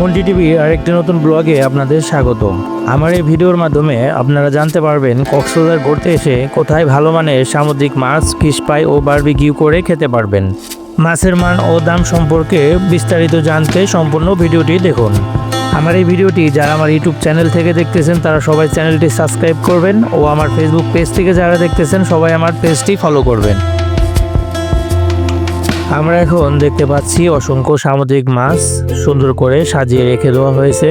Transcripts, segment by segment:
Multi TV আরেকটি নতুন ব্লগে আপনাদের স্বাগত। আমার এই ভিডিওর মাধ্যমে আপনারা জানতে পারবেন কক্সবাজার ঘুরতে এসে কোথায় ভালো মানের সামুদ্রিক মাছ, ফিশ পাই ও বারবিকিউ করে খেতে পারবেন। মাছের মান ও দাম সম্পর্কে বিস্তারিত জানতে সম্পূর্ণ ভিডিওটি দেখুন। আমার এই ভিডিওটি যারা আমার ইউটিউব চ্যানেল থেকে দেখতেছেন, তারা সবাই চ্যানেলটি সাবস্ক্রাইব করবেন ও আমার ফেসবুক পেজ থেকে যারা দেখতেছেন, সবাই আমার পেজটি ফলো করবেন। আমরা এখন দেখতে পাচ্ছি অসংখ্য সামুদ্রিক মাছ সুন্দর করে সাজিয়ে রেখে দেওয়া হয়েছে।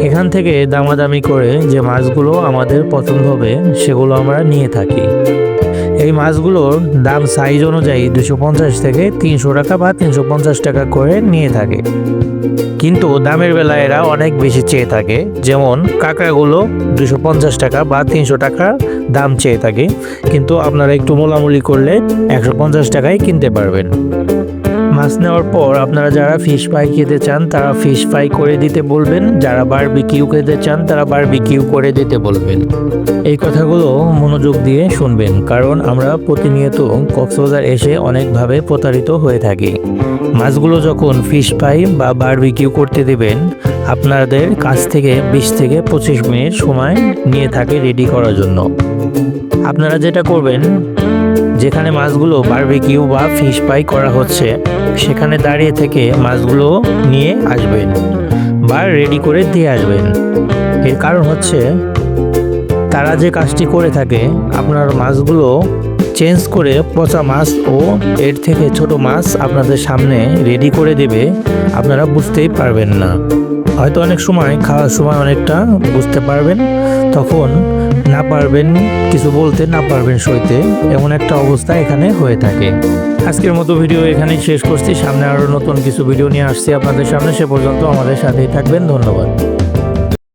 এখান থেকে দামাদামি করে যে মাছগুলো আমাদের পছন্দ হবে, সেগুলো আমরা নিয়ে থাকি। এই মাছগুলোর দাম সাইজ অনুযায়ী দুশো পঞ্চাশ থেকে তিনশো টাকা বা তিনশো পঞ্চাশ টাকা করে নিয়ে থাকে। কিন্তু দামের বেলায় এরা অনেক বেশি চেয়ে থাকে। যেমন কাঁকড়াগুলো দুশো পঞ্চাশ টাকা বা তিনশো টাকা দাম চেয়ে থাকে। কিন্তু আপনারা একটু মোলামুলি করলে একশো পঞ্চাশ টাকায় কিনতে পারবেন। মাছ নেওয়ার পর আপনারা যারা ফিশ ফ্রাই খেতে চান, তারা ফিশ ফ্রাই করে দিতে বলবেন। যারা বারবিকিউ খেতে চান, তারা বারবিকিউ করে দিতে বলবেন। এই কথাগুলো মনোযোগ দিয়ে শুনবেন, কারণ আমরা প্রতিনিয়ত কক্সবাজার এসে অনেকভাবে প্রতারিত হয়ে থাকি। মাছগুলো যখন ফিশ ফ্রাই বা বারবিকিউ করতে দেবেন, আপনাদের কাছ থেকে বিশ থেকে পঁচিশ মিনিট সময় নিয়ে থাকে রেডি করার জন্য। আপনারা যেটা করবেন, যেখানে মাছগুলো বারবিকিউ বা ফিশ পাই করা হচ্ছে, সেখানে দাঁড়িয়ে থেকে মাছগুলো নিয়ে আসবেন বা রেডি করে দিয়ে আসবেন। এর কারণ হচ্ছে, তারা যে কাজটি করে থাকে, আপনার মাছগুলো চেঞ্জ করে পচা মাছ ও এর থেকে ছোট মাছ আপনাদের সামনে রেডি করে দেবে, আপনারা বুঝতেই পারবেন না। হয়তো অনেক সময় খাওয়ার সময় অনেকটা বুঝতে পারবেন, তখন না পারবেন, কিছু বলতে না পারবেন সইতে, এমন একটা অবস্থা এখানে হয়ে থাকে। আজকের মতো ভিডিও এখানেই শেষ করছি, সামনে আরও নতুন কিছু ভিডিও নিয়ে আসছি আপনাদের সামনে, সে পর্যন্ত আমাদের সাথেই থাকবেন, ধন্যবাদ।